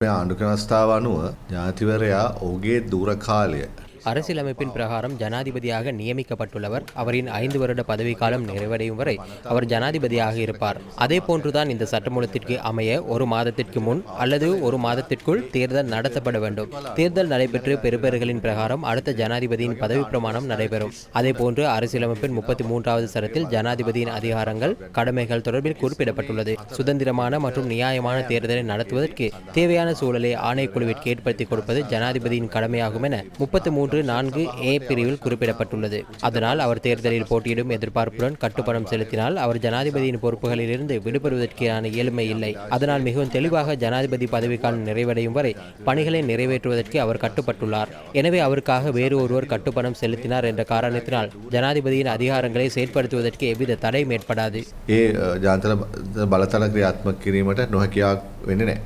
මේ ආණ්ඩුක්‍රමස්ථාව අනුව ජාතිවරයා ඔහුගේ දුරකාලය அரசியலமைப்பின் பிரகாரம் ஜனாதிபதியாக நியமிக்கப்பட்டுள்ளவர். அவரின் ஐந்து வருட பதவிக்காலம் நிறைவடையும் வரை அவர் ஜனாதிபதியாக இருப்பார். அதே போன்றுதான் இந்த சட்டமூலத்திற்கு அமைய ஒரு மாதத்திற்கு முன் அல்லது ஒரு மாதத்திற்குள் தேர்தல் நடத்தப்பட வேண்டும். தேர்தல் நடைபெற்று பெறுபேறுகளின் பிரகாரம் அடுத்த ஜனாதிபதியின் பதவி பிரமாணம் நடைபெறும். அதே போன்று அரசியலமைப்பின் முப்பத்தி மூன்றாவது சரத்தில் ஜனாதிபதியின் அதிகாரங்கள் கடமைகள் தொடர்பில் குறிப்பிடப்பட்டுள்ளது. சுதந்திரமான மற்றும் நியாயமான தேர்தலை நடத்துவதற்கு தேவையான சூழலை ஆணைக்குழுவிற்கு ஏற்படுத்தி கொடுப்பது ஜனாதிபதியின் கடமையாகும் என முப்பத்தி மூன்று நான்கு ஏ பிரிவில் குறிப்பிடப்பட்டுள்ளது அதனால் அவர் தேர்தலில் போட்டியிடும் எதிர்பார்ப்புடன் கட்டுப்பணம் செலுத்தினால் அவர் ஜனாதிபதியின் பொறுப்புகளிலிருந்து விடுபடுவதற்கான இயலுமை இல்லை அதனால் மிகவும் தெளிவாக ஜனாதிபதி பதவிக்காலம் நிறைவடையும் வரை பணிகளை நிறைவேற்றுவதற்கு அவர் கட்டுப்பட்டுள்ளார் எனவே அவருக்காக வேறு ஒருவர் கட்டுப்பணம் செலுத்தினார் என்ற காரணத்தினால் ஜனாதிபதியின் அதிகாரங்களை செயற்படுத்துவதற்கு எவ்வித தடையும் ஏற்படாது ඒ ජාතන බලතල ක්‍රියාත්මක කිරීමට නොහැකියාවක් වෙන්න නෑ.